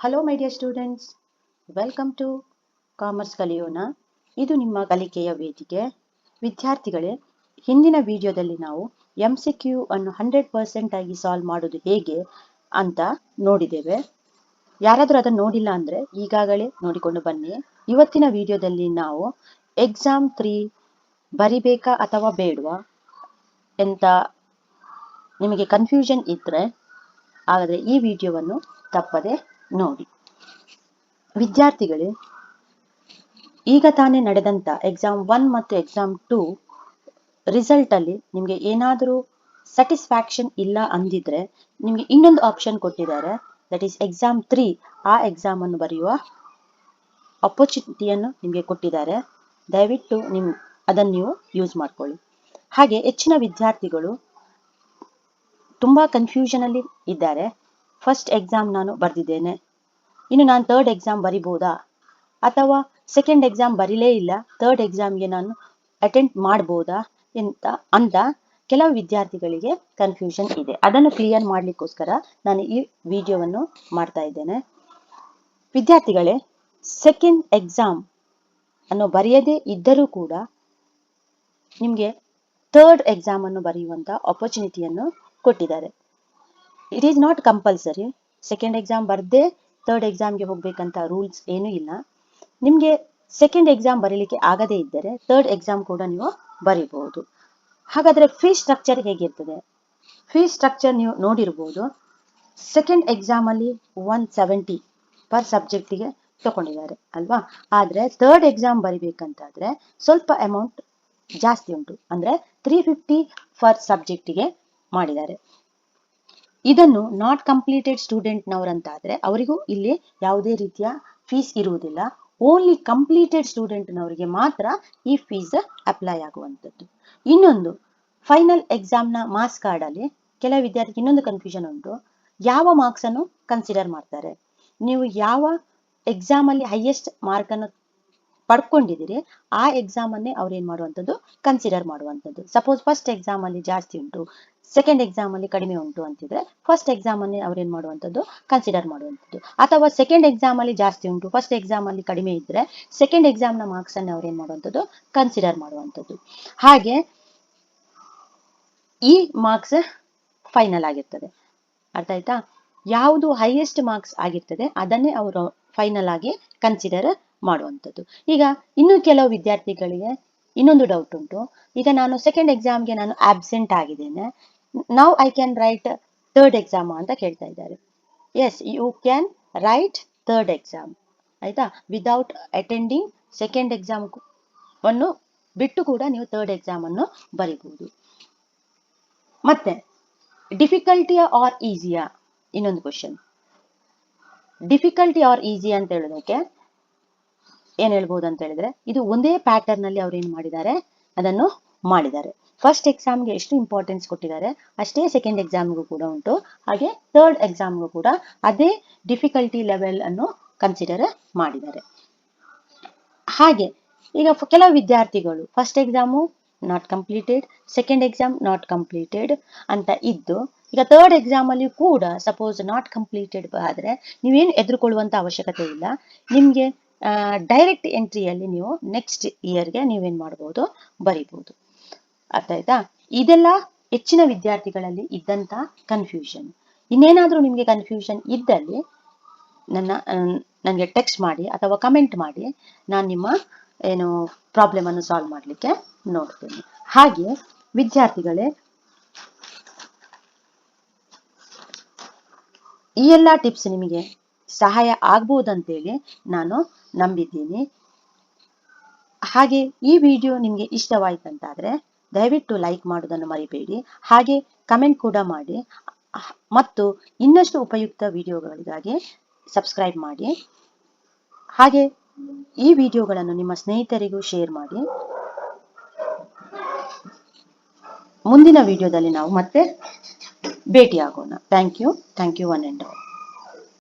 Hello my dear students welcome to commerce ಕಲಿಯೋಣ ಇದು ನಿಮ್ಮ ಕಲಿಕೆಯ ವೇದಿಕೆ. ವಿದ್ಯಾರ್ಥಿಗಳೇ, ಹಿಂದಿನ ವಿಡಿಯೋದಲ್ಲಿ ನಾವು ಎಂ ಸಿ ಕ್ಯೂ ಅನ್ನು ಹಂಡ್ರೆಡ್ ಪರ್ಸೆಂಟ್ ಆಗಿ ಸಾಲ್ವ್ ಮಾಡೋದು ಹೇಗೆ ಅಂತ ನೋಡಿದ್ದೇವೆ. ಯಾರಾದರೂ ಅದನ್ನು ನೋಡಿಲ್ಲ ಅಂದರೆ ಈಗಾಗಲೇ ನೋಡಿಕೊಂಡು ಬನ್ನಿ. ಇವತ್ತಿನ ವಿಡಿಯೋದಲ್ಲಿ ನಾವು ಎಕ್ಸಾಮ್ ತ್ರೀ ಬರಿಬೇಕಾ ಅಥವಾ ಬೇಡವಾ ಎಂತ ನಿಮಗೆ ಕನ್ಫ್ಯೂಷನ್ ಇದ್ದರೆ ಹಾಗಾದರೆ ಈ ವಿಡಿಯೋವನ್ನು ತಪ್ಪದೆ ನೋಡಿ. ವಿದ್ಯಾರ್ಥಿಗಳೇ, ಈಗ ತಾನೇ ನಡೆದಂತ ಎಕ್ಸಾಮ್ ಒನ್ ಮತ್ತು ಎಕ್ಸಾಮ್ ಟೂ ರಿಸಲ್ಟ್ ಅಲ್ಲಿ ನಿಮಗೆ ಏನಾದರೂ ಸ್ಯಾಟಿಸ್ಫ್ಯಾಕ್ಷನ್ ಇಲ್ಲ ಅಂದಿದ್ರೆ ನಿಮಗೆ ಇನ್ನೊಂದು ಆಪ್ಷನ್ ಕೊಟ್ಟಿದ್ದಾರೆ. ದಟ್ ಈಸ್ ಎಕ್ಸಾಮ್ ತ್ರೀ ಆ ಎಕ್ಸಾಮ್ ಅನ್ನು ಬರೆಯುವ ಅಪರ್ಚುನಿಟಿಯನ್ನು ನಿಮಗೆ ಕೊಟ್ಟಿದ್ದಾರೆ. ದಯವಿಟ್ಟು ನಿಮ್, ಅದನ್ನು ನೀವು ಯೂಸ್ ಮಾಡ್ಕೊಳ್ಳಿ. ಹಾಗೆ ಹೆಚ್ಚಿನ ವಿದ್ಯಾರ್ಥಿಗಳು ತುಂಬಾ ಕನ್ಫ್ಯೂಷನ್ ಅಲ್ಲಿ ಇದ್ದಾರೆ. ಫಸ್ಟ್ ಎಕ್ಸಾಮ್ ನಾನು ಬರೆದಿದ್ದೇನೆ. ಇನ್ನು ನಾನು ಥರ್ಡ್ ಎಕ್ಸಾಮ್ ಬರಿಬೋದಾ? ಅಥವಾ ಸೆಕೆಂಡ್ ಎಕ್ಸಾಮ್ ಬರಿಲೇ ಇಲ್ಲ ಥರ್ಡ್ ಎಕ್ಸಾಮ್ಗೆ ನಾನು ಅಟೆಂಡ್ ಮಾಡ್ಬೋದಾ ಎಂತ ಅಂತ ಕೆಲವು ವಿದ್ಯಾರ್ಥಿಗಳಿಗೆ ಕನ್ಫ್ಯೂಷನ್ ಇದೆ. ಅದನ್ನು ಕ್ಲಿಯರ್ ಮಾಡಲಿಕ್ಕೋಸ್ಕರ ನಾನು ಈ ವಿಡಿಯೋವನ್ನು ಮಾಡ್ತಾ ಇದ್ದೇನೆ. ವಿದ್ಯಾರ್ಥಿಗಳೇ ಸೆಕೆಂಡ್ ಎಕ್ಸಾಮ್ ಅನ್ನು ಬರೆಯದೇ ಇದ್ದರೂ ಕೂಡ ನಿಮಗೆ ಥರ್ಡ್ ಎಕ್ಸಾಮ್ ಅನ್ನು ಬರೆಯುವಂತ ಆಪರ್ಚುನಿಟಿಯನ್ನು ಕೊಟ್ಟಿದ್ದಾರೆ. It is not compulsory second exam ಬರ್ದೇ ಥರ್ಡ್ ಎಕ್ಸಾಮ್ಗೆ ಹೋಗ್ಬೇಕಂತ ರೂಲ್ಸ್ ಏನೂ ಇಲ್ಲ. ನಿಮಗೆ ಸೆಕೆಂಡ್ ಎಕ್ಸಾಮ್ ಬರೀಲಿಕ್ಕೆ ಆಗದೇ ಇದ್ದರೆ ಥರ್ಡ್ ಎಕ್ಸಾಮ್ ಕೂಡ ನೀವು ಬರೀಬಹುದು. ಹಾಗಾದ್ರೆ ಫೀ ಸ್ಟ್ರಕ್ಚರ್ ಹೇಗಿರ್ತದೆ? ಫೀ ಸ್ಟ್ರಕ್ಚರ್ ನೀವು ನೋಡಿರ್ಬೋದು. ಸೆಕೆಂಡ್ ಎಕ್ಸಾಮಲ್ಲಿ ಒನ್ ಸೆವೆಂಟಿ ಪರ್ ಸಬ್ಜೆಕ್ಟಿಗೆ ತಗೊಂಡಿದ್ದಾರೆ, ಅಲ್ವಾ? ಆದ್ರೆ ಥರ್ಡ್ ಎಕ್ಸಾಮ್ ಬರಿಬೇಕಂತಾದ್ರೆ ಸ್ವಲ್ಪ ಅಮೌಂಟ್ ಜಾಸ್ತಿ ಉಂಟು. ಅಂದ್ರೆ ತ್ರೀ ಫಿಫ್ಟಿ ಫರ್ ಸಬ್ಜೆಕ್ಟಿಗೆ ಮಾಡಿದ್ದಾರೆ. ಇದನ್ನು ನಾಟ್ ಕಂಪ್ಲೀಟೆಡ್ ಸ್ಟೂಡೆಂಟ್ನವರಂತಾದರೆ ಅವರಿಗೂ ಇಲ್ಲಿ ಯಾವುದೇ ರೀತಿಯ ಫೀಸ್ ಇರುವುದಿಲ್ಲ. ಓನ್ಲಿ ಕಂಪ್ಲೀಟೆಡ್ ಸ್ಟೂಡೆಂಟ್ನವರಿಗೆ ಮಾತ್ರ ಈ ಫೀಸ್ ಅಪ್ಲೈ ಆಗುವಂಥದ್ದು. ಇನ್ನೊಂದು ಫೈನಲ್ ಎಕ್ಸಾಮ್ನ ಮಾರ್ಕ್ಸ್ ಕಾರ್ಡ್ ಅಲ್ಲಿ ಕೆಲ ವಿದ್ಯಾರ್ಥಿ ಇನ್ನೊಂದು ಕನ್ಫ್ಯೂಷನ್ ಉಂಟು. ಯಾವ ಮಾರ್ಕ್ಸ್ ಅನ್ನು ಕನ್ಸಿಡರ್ ಮಾಡ್ತಾರೆ? ನೀವು ಯಾವ ಎಕ್ಸಾಮ್ ಅಲ್ಲಿ ಹೈಯೆಸ್ಟ್ ಮಾರ್ಕ್ ಅನ್ನು ಪಡ್ಕೊಂಡಿದ್ದೀರಿ, ಆ ಎಕ್ಸಾಮ್ ಅನ್ನೇ ಅವ್ರು ಏನ್ ಮಾಡುವಂಥದ್ದು? ಕನ್ಸಿಡರ್ ಮಾಡುವಂಥದ್ದು. ಸಪೋಸ್ ಫಸ್ಟ್ ಎಕ್ಸಾಮ್ ಅಲ್ಲಿ ಜಾಸ್ತಿ ಉಂಟು ಸೆಕೆಂಡ್ ಎಕ್ಸಾಮ್ ಅಲ್ಲಿ ಕಡಿಮೆ ಉಂಟು ಅಂತಿದ್ರೆ ಫಸ್ಟ್ ಎಕ್ಸಾಮ್ ಅನ್ನೇ ಅವ್ರು ಏನ್ ಮಾಡುವಂಥದ್ದು? ಕನ್ಸಿಡರ್ ಮಾಡುವಂಥದ್ದು. ಅಥವಾ ಸೆಕೆಂಡ್ ಎಕ್ಸಾಮ್ ಅಲ್ಲಿ ಜಾಸ್ತಿ ಉಂಟು ಫಸ್ಟ್ ಎಕ್ಸಾಮ್ ಅಲ್ಲಿ ಕಡಿಮೆ ಇದ್ರೆ ಸೆಕೆಂಡ್ ಎಕ್ಸಾಮ್ನ ಮಾರ್ಕ್ಸ್ ಅನ್ನ ಅವ್ರು ಏನ್ ಮಾಡುವಂಥದ್ದು? ಕನ್ಸಿಡರ್ ಮಾಡುವಂಥದ್ದು. ಹಾಗೆ, ಈ ಮಾರ್ಕ್ಸ್ ಫೈನಲ್ ಆಗಿರ್ತದೆ. ಅರ್ಥ ಆಯ್ತಾ? ಯಾವುದು ಹೈಯೆಸ್ಟ್ ಮಾರ್ಕ್ಸ್ ಆಗಿರ್ತದೆ, ಅದನ್ನೇ ಅವರು ಫೈನಲ್ ಆಗಿ ಕನ್ಸಿಡರ್ ಮಾಡುವಂಥದ್ದು. ಈಗ ಇನ್ನು ಕೆಲವು ವಿದ್ಯಾರ್ಥಿಗಳಿಗೆ ಇನ್ನೊಂದು ಡೌಟ್ ಉಂಟು. ಈಗ ನಾನು ಸೆಕೆಂಡ್ ಎಕ್ಸಾಮ್ಗೆ ನಾನು ಆಬ್ಸೆಂಟ್ ಆಗಿದ್ದೇನೆ. Now I can write third exam ಅಂತ ಕೇಳ್ತಾ ಇದ್ದಾರೆ. Yes you can write third exam ಆಯ್ತಾ? ವಿದೌಟ್ ಅಟೆಂಡಿಂಗ್ ಸೆಕೆಂಡ್ ಎಕ್ಸಾಮ್ ಅನ್ನು ಬಿಟ್ಟು ಕೂಡ ನೀವು ಥರ್ಡ್ ಎಕ್ಸಾಮ್ ಅನ್ನು ಬರಿಬಹುದು ಮತ್ತೆ ಡಿಫಿಕಲ್ಟಿಯ ಆರ್ ಈಸಿಯಾ ಇನ್ನೊಂದು ಕ್ವಶನ್ ಡಿಫಿಕಲ್ಟಿ ಆರ್ ಈಸಿ ಅಂತ ಹೇಳೋದಕ್ಕೆ ಏನ್ ಹೇಳ್ಬಹುದು ಅಂತ ಹೇಳಿದ್ರೆ, ಇದು ಒಂದೇ ಪ್ಯಾಟರ್ನ್ ಅಲ್ಲಿ ಅವ್ರು ಏನ್ ಮಾಡಿದ್ದಾರೆ, ಅದನ್ನು ಮಾಡಿದ್ದಾರೆ. ಫಸ್ಟ್ ಎಕ್ಸಾಮ್ಗೆ ಎಷ್ಟು ಇಂಪಾರ್ಟೆನ್ಸ್ ಕೊಟ್ಟಿದ್ದಾರೆ, ಅಷ್ಟೇ ಸೆಕೆಂಡ್ ಎಕ್ಸಾಮ್ಗೂ ಕೂಡ ಉಂಟು. ಹಾಗೆ ಥರ್ಡ್ ಎಕ್ಸಾಮ್ಗೂ ಕೂಡ ಅದೇ ಡಿಫಿಕಲ್ಟಿ ಲೆವೆಲ್ ಅನ್ನು ಕನ್ಸಿಡರ್ ಮಾಡಿದ್ದಾರೆ. ಹಾಗೆ, ಈಗ ಕೆಲವು ವಿದ್ಯಾರ್ಥಿಗಳು first exam not completed second exam not completed ಅಂತ ಇದ್ದು, ಈಗ ಥರ್ಡ್ ಎಕ್ಸಾಮ್ ಅಲ್ಲಿ ಕೂಡ ಸಪೋಸ್ ನಾಟ್ ಕಂಪ್ಲೀಟೆಡ್ ಆದ್ರೆ ನೀವೇನು ಎದುರುಕೊಳ್ಳುವಂತ ಅವಶ್ಯಕತೆ ಇಲ್ಲ. ನಿಮ್ಗೆ ಡೈರೆಕ್ಟ್ ಎಂಟ್ರಿಯಲ್ಲಿ ನೀವು ನೆಕ್ಸ್ಟ್ ಇಯರ್ಗೆ ನೀವೇನು ಮಾಡ್ಬೋದು? ಬರಿಬೋದು. ಅರ್ಥ ಆಯ್ತಾ ಇದೆಲ್ಲ ಹೆಚ್ಚಿನ ವಿದ್ಯಾರ್ಥಿಗಳಲ್ಲಿ ಇದ್ದಂಥ ಕನ್ಫ್ಯೂಷನ್ ಇನ್ನೇನಾದರೂ ನಿಮಗೆ ಕನ್ಫ್ಯೂಷನ್ ಇದ್ದಲ್ಲಿ ನನ್ನ ನನಗೆ ಟೆಕ್ಸ್ಟ್ ಮಾಡಿ ಅಥವಾ ಕಮೆಂಟ್ ಮಾಡಿ ನಾನು ನಿಮ್ಮ, ಏನು ಪ್ರಾಬ್ಲಮ್ ಅನ್ನು ಸಾಲ್ವ್ ಮಾಡಲಿಕ್ಕೆ ನೋಡ್ತೇನೆ. ಹಾಗೆ ವಿದ್ಯಾರ್ಥಿಗಳೇ, ಈ ಎಲ್ಲ ಟಿಪ್ಸ್ ನಿಮಗೆ ಸಹಾಯ ಆಗ್ಬೋದಂತೇಳಿ ನಾನು ನಂಬಿದ್ದೀನಿ. ಹಾಗೆ ಈ ವಿಡಿಯೋ ನಿಮಗೆ ಇಷ್ಟವಾಯಿತಂತಾದರೆ ದಯವಿಟ್ಟು ಲೈಕ್ ಮಾಡೋದನ್ನು ಮರಿಬೇಡಿ. ಹಾಗೆ ಕಮೆಂಟ್ ಕೂಡ ಮಾಡಿ. ಮತ್ತು ಇನ್ನಷ್ಟು ಉಪಯುಕ್ತ ವಿಡಿಯೋಗಳಿಗಾಗಿ ಸಬ್ಸ್ಕ್ರೈಬ್ ಮಾಡಿ. ಹಾಗೆ ಈ ವಿಡಿಯೋಗಳನ್ನು ನಿಮ್ಮ ಸ್ನೇಹಿತರಿಗೂ ಶೇರ್ ಮಾಡಿ. ಮುಂದಿನ ವಿಡಿಯೋದಲ್ಲಿ ನಾವು ಮತ್ತೆ ಭೇಟಿಯಾಗೋಣ. Thank you thank you one and all